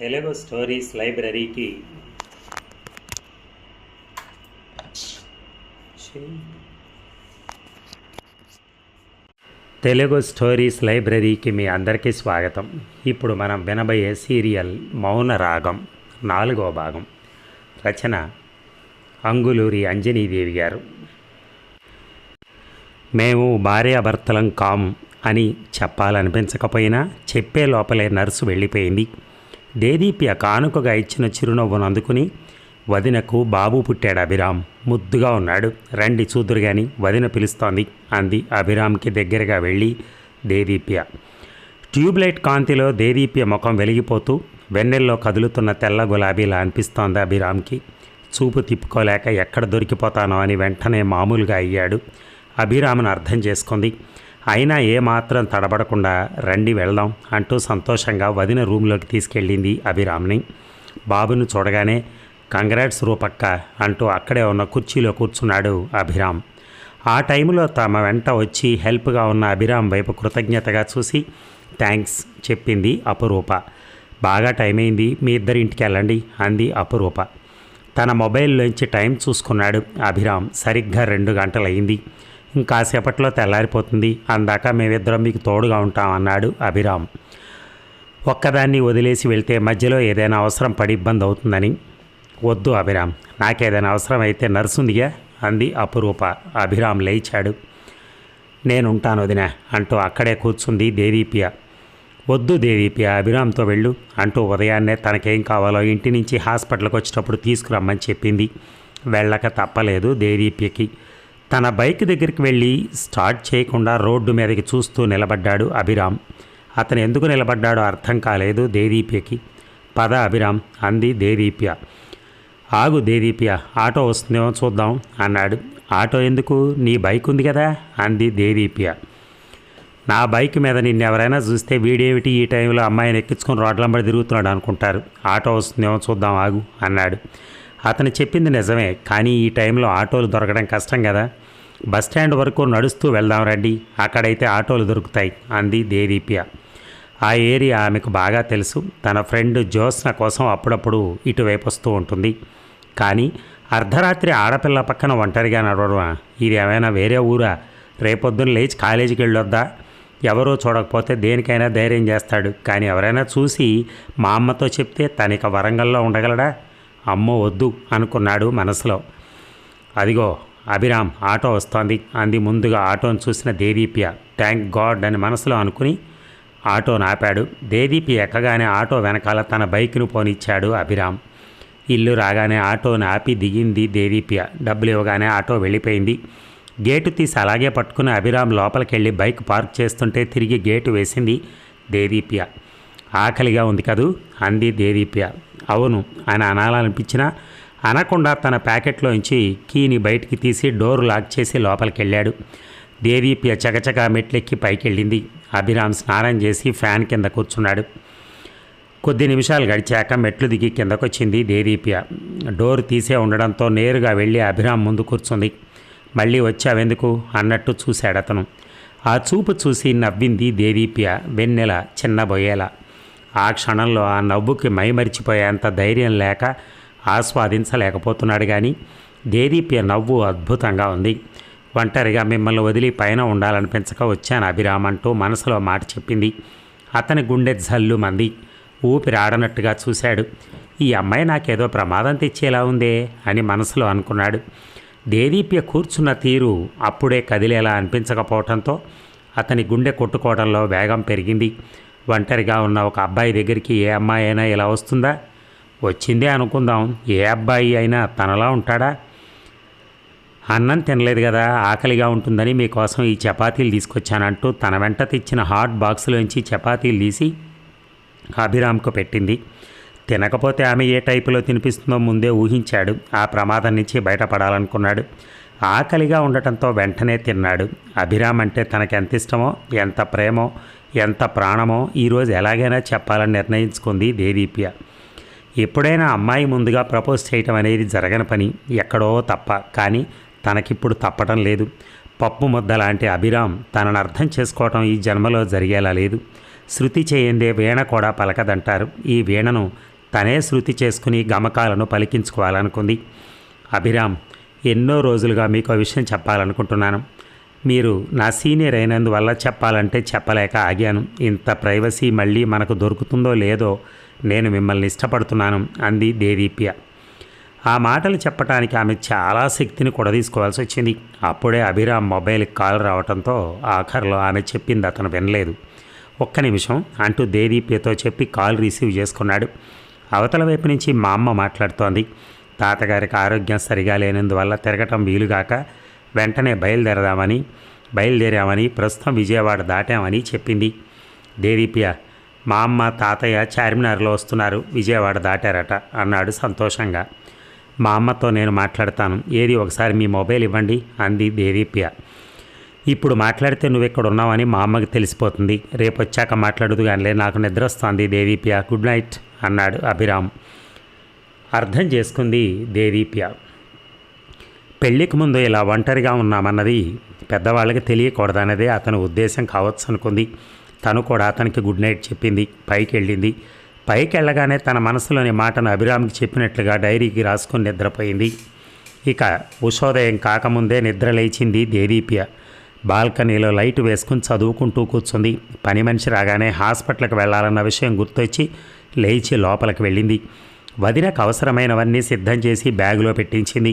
Telugu stories లైబ్రరీకి Telugu stories లైబ్రరీకి మీ అందరికీ స్వాగతం. ఇప్పుడు మనం వినబోయే సీరియల్ మౌన రాగం నాలుగో భాగం. రచన అంగులూరి అంజనీదేవి గారు. మేము భార్యాభర్తలం కాం అని చెప్పాలనిపించకపోయినా చెప్పే లోపలే నర్సు వెళ్ళిపోయింది. దేదీప్య కానుకగా ఇచ్చిన చిరునవ్వును అందుకుని వదినకు బాబు పుట్టాడు అభిరామ్. ముద్దుగా ఉన్నాడు. రండి చూదురు గాని వదిన పిలుస్తోంది అంది అభిరామ్కి దగ్గరగా వెళ్ళి దేదీప్య. ట్యూబ్లైట్ కాంతిలో దేదీప్య ముఖం వెలిగిపోతూ వెన్నెల్లో కదులుతున్న తెల్ల గులాబీలా అనిపిస్తోంది అభిరామ్కి. చూపు తిప్పుకోలేక ఎక్కడ దొరికిపోతానో అని వెంటనే మామూలుగా అయ్యాడు. అభిరామ్ను అర్థం చేసుకుంది. అయినా ఏమాత్రం తడబడకుండా రండి వెళ్దాం అంటూ సంతోషంగా వదిన రూమ్లోకి తీసుకెళ్ళింది అభిరామ్ని. బాబును చూడగానే కంగ్రాట్స్ రూపక్క అంటూ అక్కడే ఉన్న కుర్చీలో కూర్చున్నాడు అభిరామ్. ఆ టైంలో తమ వెంట వచ్చి హెల్ప్గా ఉన్న అభిరామ్ వైపు కృతజ్ఞతగా చూసి థ్యాంక్స్ చెప్పింది అపురూప. బాగా టైం అయింది మీ ఇద్దరి ఇంటికి వెళ్ళండి అంది అపురూప. తన మొబైల్లోంచి టైం చూసుకున్నాడు అభిరామ్. సరిగ్గా రెండు గంటలయ్యింది. ఇంకాసేపట్లో తెల్లారిపోతుంది. అందాక మేమిద్దరం మీకు తోడుగా ఉంటాం అన్నాడు అభిరామ్. ఒక్కదాన్ని వదిలేసి వెళ్తే మధ్యలో ఏదైనా అవసరం పడి ఇబ్బంది అవుతుందని. వద్దు అభిరామ్ నాకేదైనా అవసరం అయితే నర్సుందిగా అంది అపురూప. అభిరామ్ లేచాడు. నేనుంటాను వదిన అంటూ అక్కడే కూర్చుంది దేదీప్య. వద్దు దేదీప్య అభిరామ్తో వెళ్ళు అంటూ ఉదయాన్నే తనకేం కావాలో ఇంటి నుంచి హాస్పిటల్కి వచ్చేటప్పుడు తీసుకురమ్మని చెప్పింది. వెళ్ళక తప్పలేదు దేదీప్యకి. తన బైక్ దగ్గరికి వెళ్ళి స్టార్ట్ చేయకుండా రోడ్డు మీదకి చూస్తూ నిలబడ్డాడు అభిరామ్. అతను ఎందుకు నిలబడ్డాడో అర్థం కాలేదు దేదీప్యకి. పద అభిరామ్ అంది దేదీప్య. ఆగు దేదీప్య ఆటో వస్తుందేమో చూద్దాం అన్నాడు. ఆటో ఎందుకు? నీ బైక్ ఉంది కదా అంది దేదీప్య. నా బైక్ మీద నిన్ను ఎవరైనా చూస్తే వీడేమిటి ఈ టైంలో అమ్మాయిని ఎక్కించుకొని రోడ్లంబడి తిరుగుతున్నాడు అనుకుంటారు. ఆటో వస్తుందేమో చూద్దాం ఆగు అన్నాడు. అతను చెప్పింది నిజమే కానీ ఈ టైంలో ఆటోలు దొరకడం కష్టం కదా. బస్ స్టాండ్ వరకు నడుస్తూ వెళ్దాం రండి అక్కడైతే ఆటోలు దొరుకుతాయి అంది దేదీప్య. ఆ ఏరియా ఆమెకు బాగా తెలుసు తన ఫ్రెండ్ జ్యోత్స్న కోసం అప్పుడప్పుడు ఇటువైపు వస్తూ ఉంటుంది. కానీ అర్ధరాత్రి ఆడపిల్ల పక్కన ఒంటరిగా నడవడం ఇది ఏమైనా వేరే ఊరా? రేపొద్దున లేచి కాలేజీకి వెళ్ళొద్దా? ఎవరో చూడకపోతే దేనికైనా ధైర్యం చేస్తాడు కానీ ఎవరైనా చూసి మా అమ్మతో చెప్తే తనిక వరంగల్లో ఉండగలడా? అమ్మో వద్దు అనుకున్నాడు మనసులో. అదిగో అభిరామ్ ఆటో వస్తోంది అంది ముందుగా ఆటోను చూసిన దేదీప్య. థ్యాంక్ గాడ్ అని మనసులో అనుకుని ఆటో ఆపాడు దేదీపి ఎక్కగానే ఆటో వెనకాల తన బైక్ను పోనిచ్చాడు అభిరామ్. ఇల్లు రాగానే ఆటోను ఆపి దిగింది దేదీప్య. డబ్బులు ఇవ్వగానే ఆటో వెళ్ళిపోయింది. గేటు తీసి అలాగే పట్టుకుని అభిరామ్ లోపలికి వెళ్ళి బైక్ పార్క్ చేస్తుంటే తిరిగి గేటు వేసింది దేదీప్య. ఆకలిగా ఉంది కదూ? అంది దేదీప్య. అవును అని అనాలనిపించినా అనకుండా తన ప్యాకెట్లోంచి కీని బయటికి తీసి డోర్ లాక్ చేసి లోపలికి వెళ్ళాడు దేదీప్య చకచకా మెట్లెక్కి పైకెళ్ళింది. అభిరామ్ స్నానం చేసి ఫ్యాన్ కింద కూర్చున్నాడు. కొద్ది నిమిషాలు గడిచాక మెట్లు దిగి కిందకొచ్చింది దేదీప్య. డోర్ తీసే ఉండడంతో నేరుగా వెళ్ళి అభిరామ్ ముందు కూర్చుంది. మళ్ళీ వచ్చావెందుకు అన్నట్టు చూశాడు అతను ఆ చూపు చూసి నవ్వింది దేదీప్య వెన్నెల చిన్నబోయేలా ఆ క్షణంలో ఆ నవ్వుకి మైమరిచిపోయేంత ధైర్యం లేక ఆస్వాదించలేకపోతున్నాడు కానీ దేదీప్య నవ్వు అద్భుతంగా ఉంది. ఒంటరిగా మిమ్మల్ని వదిలి పైన ఉండాలనిపించక వచ్చాను అభిరామ్ అంటూ మనసులో మాట చెప్పింది. అతని గుండె జల్లు మంది ఊపిరాడనట్టుగా చూశాడు. ఈ అమ్మాయి నాకేదో ప్రమాదం తెచ్చేలా ఉందే అని మనసులో అనుకున్నాడు. దేదీప్య కూర్చున్న తీరు అప్పుడే కదిలేలా అనిపించకపోవడంతో అతని గుండె కొట్టుకోవడంలో వేగం పెరిగింది. ఒంటరిగా ఉన్న ఒక అబ్బాయి దగ్గరికి ఏ అమ్మాయి అయినా ఇలా వస్తుందా? వచ్చిందే అనుకుందాం. ఏ అబ్బాయి అయినా తనలా ఉంటాడా? అన్నం తినలేదు కదా ఆకలిగా ఉంటుందని మీకోసం ఈ చపాతీలు తీసుకొచ్చానంటూ తన వెంట తెచ్చిన హాట్ బాక్స్లోంచి చపాతీలు తీసి అభిరామ్కు పెట్టింది. తినకపోతే ఆమె ఏ టైపులో తినిపిస్తుందో ముందే ఊహించాడు. ఆ ప్రమాదం నుంచి బయటపడాలనుకున్నాడు. ఆకలిగా ఉండటంతో వెంటనే తిన్నాడు. అభిరామ్ అంటే తనకెంత ఇష్టమో ఎంత ప్రేమో ఎంత ప్రాణమో ఈరోజు ఎలాగైనా చెప్పాలని నిర్ణయించుకుంది దేదీప్య. ఎప్పుడైనా అమ్మాయి ముందుగా ప్రపోజ్ చేయటం అనేది జరగని పని ఎక్కడో తప్ప. కానీ తనకిప్పుడు తప్పటం లేదు. పప్పు ముద్ద లాంటి అభిరామ్ తనను అర్థం చేసుకోవటం ఈ జన్మలో జరిగేలా లేదు. శృతి చేయందే వీణ కూడా పలకదంటారు. ఈ వీణను తనే శృతి చేసుకుని గమకాలను పలికించుకోవాలనుకుంది. అభిరామ్ ఎన్నో రోజులుగా మీకు ఆ విషయం చెప్పాలనుకుంటున్నాను. మీరు నా సీనియర్ అయినందువల్ల చెప్పాలంటే చెప్పలేక ఆగాను. ఇంత ప్రైవసీ మళ్ళీ మనకు దొరుకుతుందో లేదో నేను మిమ్మల్ని ఇష్టపడుతున్నాను అంది దేదీప్య. ఆ మాటలు చెప్పడానికి ఆమె చాలా శక్తిని కూడదీసుకోవాల్సి వచ్చింది. అప్పుడే అభిరామ్ మొబైల్కి కాల్ రావడంతో ఆఖరిలో ఆమె చెప్పింది అతను వినలేదు. ఒక్క నిమిషం అంటూ దేదీప్యతో చెప్పి కాల్ రిసీవ్ చేసుకున్నాడు. అవతల వైపు నుంచి మా అమ్మ మాట్లాడుతోంది. తాతగారికి ఆరోగ్యం సరిగా లేనందువల్ల తిరగటం వీలుగాక వెంటనే బయలుదేరదామని బయలుదేరామని ప్రస్తుతం విజయవాడ దాటామని చెప్పింది. దేదీప్య మా అమ్మ తాతయ్య చార్మినార్లో వస్తున్నారు. విజయవాడ దాటారట అన్నాడు సంతోషంగా. మా అమ్మతో నేను మాట్లాడతాను. ఏది ఒకసారి మీ మొబైల్ ఇవ్వండి అంది దేదీప్య ఇప్పుడు మాట్లాడితే నువ్వు ఇక్కడ ఉన్నావని మా అమ్మకి తెలిసిపోతుంది. రేపు వచ్చాక మాట్లాడదు కానీ నాకు నిద్ర వస్తుంది దేదీప్య గుడ్ నైట్ అన్నాడు అభిరామ్. అర్థం చేసుకుంది దేదీప్య పెళ్ళికి ముందు ఇలా ఒంటరిగా ఉన్నామన్నది పెద్దవాళ్ళకి తెలియకూడదన్నదే అతని ఉద్దేశం కావచ్చు అనుకుంది. తను కూడా అతనికి గుడ్ నైట్ చెప్పింది పైకి వెళ్ళింది. పైకి వెళ్ళగానే తన మనసులోని మాటను అభిరామ్కి చెప్పినట్లుగా డైరీకి రాసుకొని నిద్రపోయింది. ఇక ఉషోదయం కాకముందే నిద్ర లేచింది దేదీప్య. బాల్కనీలో లైట్ వేసుకుని చదువుకుంటూ కూర్చుంది. పని మనిషి రాగానే హాస్పిటల్కి వెళ్ళాలన్న విషయం గుర్తొచ్చి లేచి లోపలికి వెళ్ళింది. వదినకు అవసరమైనవన్నీ సిద్ధం చేసి బ్యాగులో పెట్టించింది.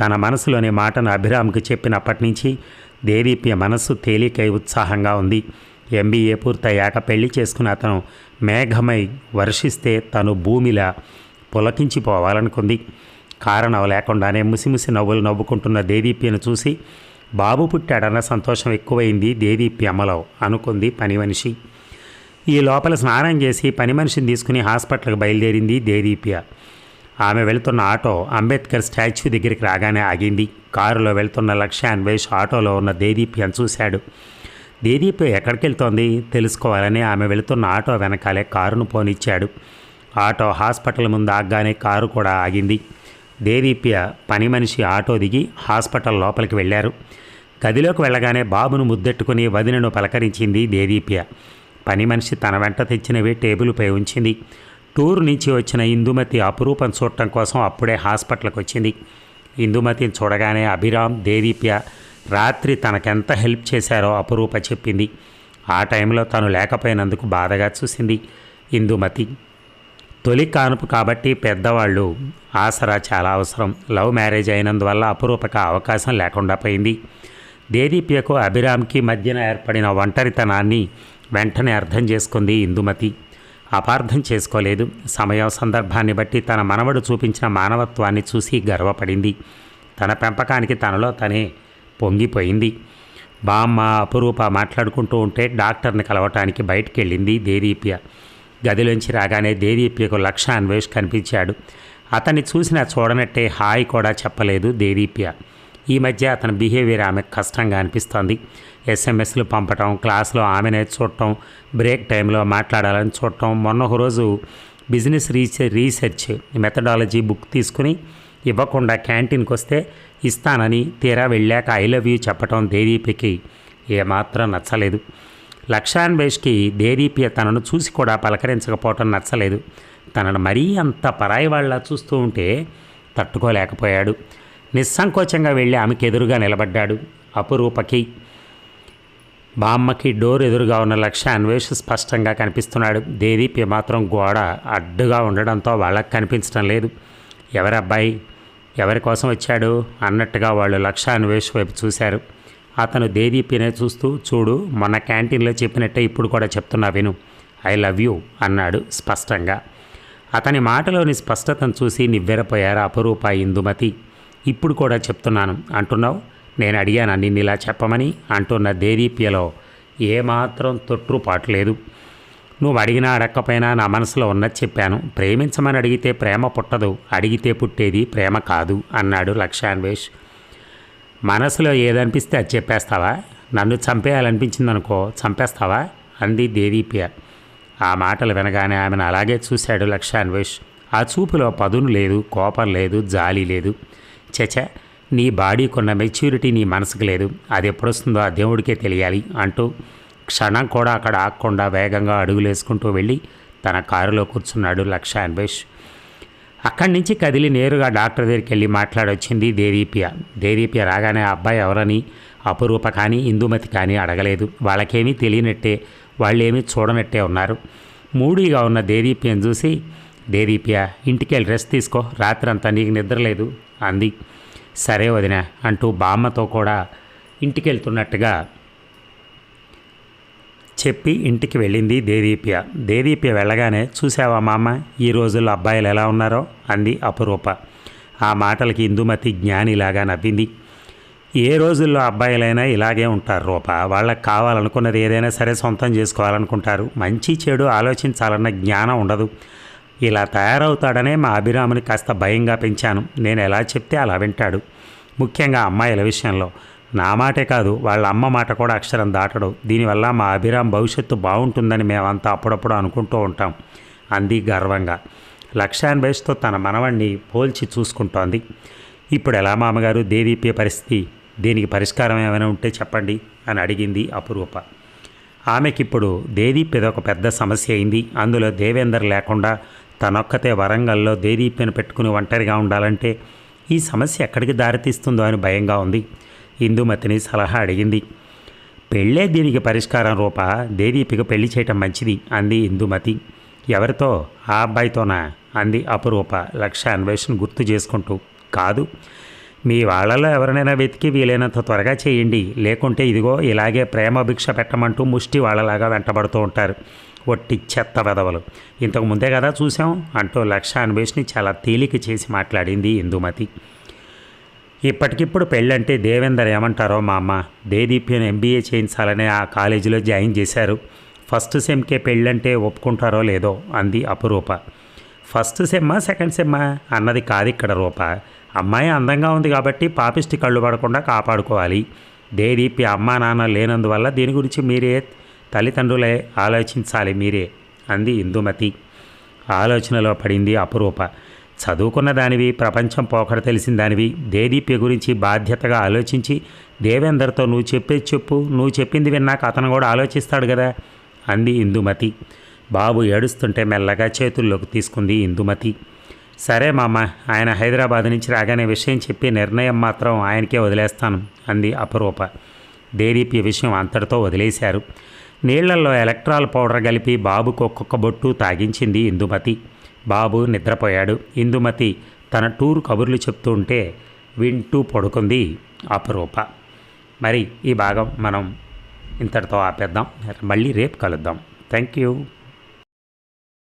తన మనసులోని మాటను అభిరామ్కి చెప్పినప్పటి నుంచి దేదీప్య మనస్సు తేలికై ఉత్సాహంగా ఉంది. ఎంబీఏ పూర్తయ్యాక పెళ్ళి చేసుకున్న అతను మేఘమై వర్షిస్తే తను భూమిలా పులకించిపోవాలనుకుంది. కారణం లేకుండానే ముసిముసి నవ్వులు నవ్వుకుంటున్న దేదీప్యను చూసి బాబు పుట్టాడన్న సంతోషం ఎక్కువైంది దేదీప్య అమ్మలో అనుకుంది పని మనిషి ఈ లోపల స్నానం చేసి పని మనిషిని తీసుకుని హాస్పిటల్కి బయలుదేరింది దేదీప్య. ఆమె వెళ్తున్న ఆటో అంబేద్కర్ స్టాచ్యూ దగ్గరికి రాగానే ఆగింది. కారులో వెళ్తున్న లక్ష్య అన్వేష్ ఆటోలో ఉన్న దేదీప్యను చూశాడు. దేదీప్య ఎక్కడికి వెళ్తోంది తెలుసుకోవాలని ఆమె వెళుతున్న ఆటో వెనకాలే కారును పోనిచ్చాడు. ఆటో హాస్పిటల్ ముందు ఆగ్గానే కారు కూడా ఆగింది. దేదీప్య పని మనిషి ఆటో దిగి హాస్పిటల్ లోపలికి వెళ్ళారు. గదిలోకి వెళ్ళగానే బాబును ముద్దెట్టుకుని వదినను పలకరించింది దేదీప్య. పని మనిషి తన వెంట తెచ్చినవి టేబుల్పై ఉంచింది. టూర్ నుంచి వచ్చిన ఇందుమతి అపురూపం చూడటం కోసం అప్పుడే హాస్పిటల్కి వచ్చింది ఇందుమతిని చూడగానే అభిరామ్ దేదీప్య రాత్రి తనకెంత హెల్ప్ చేశారో అపురూప చెప్పింది. ఆ టైంలో తను లేకపోయినందుకు బాధగా చూసింది ఇందుమతి. తొలి కానుపు కాబట్టి పెద్దవాళ్ళు ఆసరా చాలా అవసరం. లవ్ మ్యారేజ్ అయినందువల్ల అపురూపక అవకాశం లేకుండా పోయింది. దేదీప్యకు అభిరామ్కి మధ్యన ఏర్పడిన ఒంటరితనాన్ని వెంటనే అర్థం చేసుకుంది ఇందుమతి. అపార్థం చేసుకోలేదు. సమయం సందర్భాన్ని బట్టి తన మనవడు చూపించిన మానవత్వాన్ని చూసి గర్వపడింది. తన పెంపకానికి తనలో తనే పొంగిపోయింది. బామ్మ అపురూప మాట్లాడుకుంటూ ఉంటే డాక్టర్ని కలవటానికి బయటికి వెళ్ళింది దేదీప్య. గదిలోంచి రాగానే దేదీప్యకు లక్ష అన్వేష్ కనిపించాడు. అతన్ని చూసిన చూడనట్టే హాయ్ కూడా చెప్పలేదు దేదీప్య. ఈ మధ్య అతని బిహేవియర్ ఆమెకు కష్టంగా అనిపిస్తోంది. ఎస్ఎంఎస్లు పంపటం క్లాస్లో ఆమెనే చూడటం బ్రేక్ టైంలో మాట్లాడాలని చూడటం మొన్న ఒక రోజు business research research methodology book తీసుకుని ఇవ్వకుండా క్యాంటీన్కి వస్తే ఇస్తానని తీరా వెళ్ళాక ఐ లవ్ యూ చెప్పటం దేదీపికి ఏమాత్రం నచ్చలేదు. లక్షాన్వేష్కి దేదీప్య తనను చూసి కూడా పలకరించకపోవటం నచ్చలేదు. తనను మరీ అంత పరాయి వాళ్ళ చూస్తూ ఉంటే తట్టుకోలేకపోయాడు. నిస్సంకోచంగా వెళ్ళి ఆమెకి ఎదురుగా నిలబడ్డాడు అపురూపకి. బామ్మకి డోర్ ఎదురుగా ఉన్న లక్ష్య అన్వేష్ స్పష్టంగా కనిపిస్తున్నాడు. దేదీప్య మాత్రం గోడ అడ్డుగా ఉండడంతో వాళ్ళకి కనిపించడం లేదు. ఎవరబ్బాయి ఎవరి కోసం వచ్చాడు? అన్నట్టుగా వాళ్ళు లక్ష అన్వేష్ వైపు చూశారు. అతను దేదీపినే చూస్తూ చూడు మొన్న క్యాంటీన్లో చెప్పినట్టే ఇప్పుడు కూడా చెప్తున్నా విను. ఐ లవ్ యూ అన్నాడు స్పష్టంగా. అతని మాటలోని స్పష్టతను చూసి నివ్వెరపోయారు అపరూప ఇందుమతి. ఇప్పుడు కూడా చెప్తున్నాను. అంటున్నావు? నేను అడిగాను? నిన్ను ఇలా చెప్పమని? అంటున్న దేదీప్యలో ఏమాత్రం తొట్టుపాటు లేదు. నువ్వు అడిగినా అడగకపోయినా నా మనసులో ఉన్నది చెప్పాను. ప్రేమించమని అడిగితే ప్రేమ పుట్టదు. అడిగితే పుట్టేది ప్రేమ కాదు అన్నాడు లక్ష్యాన్వేష్. మనసులో ఏదనిపిస్తే అది చెప్పేస్తావా? నన్ను చంపేయాలనిపించిందనుకో చంపేస్తావా? అంది దేదీప్య. ఆ మాటలు వినగానే ఆమెను అలాగే చూశాడు లక్ష్యాన్వేష్. ఆ చూపులో పదును లేదు కోపం లేదు జాలి లేదు. చచ నీ బాడీకున్న మెచ్యూరిటీ నీ మనసుకు లేదు. అది ఎప్పుడొస్తుందో ఆ దేవుడికే తెలియాలి అంటూ క్షణం కూడా అక్కడ ఆగకుండా వేగంగా అడుగులేసుకుంటూ వెళ్ళి తన కారులో కూర్చున్నాడు లక్ష అన్వేష్. అక్కడి నుంచి కదిలి నేరుగా డాక్టర్ దగ్గరికి వెళ్ళి మాట్లాడొచ్చింది దేదీప్య. దేదీప్య రాగానే ఆ అబ్బాయి ఎవరని అపురూప కానీ ఇందుమతి కానీ అడగలేదు. వాళ్ళకేమీ తెలియనట్టే వాళ్ళేమీ చూడనట్టే ఉన్నారు. మూడీగా ఉన్న దేదీప్యను చూసి దేదీప్య ఇంటికి వెళ్ళి రెస్ట్ తీసుకో. రాత్రంతా నీకు నిద్ర లేదు. అంది. సరే వదిన అంటూ బామ్మతో కూడా ఇంటికి వెళ్తున్నట్టుగా చెప్పి ఇంటికి వెళ్ళింది దేదీప్య. దేదీప్య వెళ్ళగానే చూసావా మామ ఈ రోజుల్లో అబ్బాయిలు ఎలా ఉన్నారో? అంది అపురూప. ఆ మాటలకి ఇందుమతి జ్ఞానిలాగా నవ్వింది. ఏ రోజుల్లో అబ్బాయిలైనా ఇలాగే ఉంటారు రూప. వాళ్ళకి కావాలనుకున్నది ఏదైనా సరే సొంతం చేసుకోవాలనుకుంటారు. మంచి చెడు ఆలోచించాలన్న జ్ఞానం ఉండదు. ఇలా తయారవుతాడనే మా అభిరాముని కాస్త భయంగా పెంచాను. నేను ఎలా చెప్తే అలా వింటాడు. ముఖ్యంగా అమ్మాయిల విషయంలో. నా మాటే కాదు వాళ్ళ అమ్మ మాట కూడా అక్షరం దాటడు. దీనివల్ల మా అభిరామ్ భవిష్యత్తు బాగుంటుందని మేమంతా అప్పుడప్పుడు అనుకుంటూ ఉంటాం. అంది గర్వంగా. లక్ష్యాన్ బేస్తో తన మనవణ్ణి పోల్చి చూసుకుంటోంది. ఇప్పుడు ఎలా మామగారు? దేదీప్య పరిస్థితి? దీనికి పరిష్కారం ఏమైనా ఉంటే చెప్పండి అని అడిగింది అపురూప. ఆమెకిప్పుడు దేదీప్ ఒక పెద్ద సమస్య అయింది. అందులో దేవేందర్ లేకుండా తనొక్కతే వరంగల్లో దేదీప్యను పెట్టుకుని ఒంటరిగా ఉండాలంటే ఈ సమస్య ఎక్కడికి దారితీస్తుందో అని భయంగా ఉంది. ఇందుమతిని సలహా అడిగింది. పెళ్ళే దీనికి పరిష్కారం రూప? దేదీపిక పెళ్ళి చేయటం మంచిది అంది ఇందుమతి. ఎవరితో? ఆ అబ్బాయితోనా అంది అపురూప లక్ష్య అన్వేషణ గుర్తు చేసుకుంటూ. కాదు. మీ వాళ్ళలో ఎవరినైనా వెతికి వీలైనంత త్వరగా చేయండి. లేకుంటే ఇదిగో ఇలాగే ప్రేమ భిక్ష పెట్టమంటూ ముష్టి వాళ్ళలాగా వెంటబడుతూ ఉంటారు. ఒట్టి చెత్త వెదవలు ఇంతకు ముందే కదా చూసాం అంటూ లక్ష అన్వేషణి చాలా తేలిక చేసి మాట్లాడింది ఇందుమతి. ఇప్పటికిప్పుడు పెళ్ళంటే దేవేందర్ ఏమంటారో మా అమ్మ? దేదీప్యను ఎంబీఏ చేయించాలని ఆ కాలేజీలో జాయిన్ చేశారు. ఫస్ట్ సెమ్కే పెళ్ళంటే ఒప్పుకుంటారో లేదో అంది అపురూప. ఫస్ట్ సెమ్మా సెకండ్ సెమ్మా? అన్నది కాదు ఇక్కడ రూప. అమ్మాయి అందంగా ఉంది కాబట్టి పాపిష్టి కళ్ళు పడకుండా కాపాడుకోవాలి. దేదీప్య అమ్మా నాన్న లేనందువల్ల దీని గురించి మీరే తల్లిదండ్రులే ఆలోచించాలి మీరే అంది ఇందుమతి. ఆలోచనలో పడింది అపురూప. చదువుకున్న దానివి ప్రపంచం పోకడ తెలిసిన దానివి దేదీప్య గురించి బాధ్యతగా ఆలోచించి దేవేందర్తో నువ్వు చెప్పేది చెప్పు నువ్వు చెప్పింది విన్నాక అతను కూడా ఆలోచిస్తాడు కదా అంది ఇందుమతి. బాబు ఏడుస్తుంటే మెల్లగా చేతుల్లోకి తీసుకుంది ఇందుమతి. సరే మామ ఆయన హైదరాబాద్ నుంచి రాగానే విషయం చెప్పి నిర్ణయం మాత్రం ఆయనకే వదిలేస్తాను అంది అపరూప. దేదీప్య విషయం అంతటితో వదిలేశారు. నీళ్ళలో ఎలక్ట్రాల్ పౌడర్ కలిపి బాబుకు ఒక్కొక్క బొట్టు తాగించింది ఇందుమతి. బాబు నిద్రపోయాడు. ఇందుమతి తన టూర్ కబుర్లు చెప్తూ ఉంటే వింటూ పడుకుంది అపరూప. మరి ఈ భాగం మనం ఇంతటితో ఆపేద్దాం. మళ్ళీ రేపు కలుద్దాం. Thank you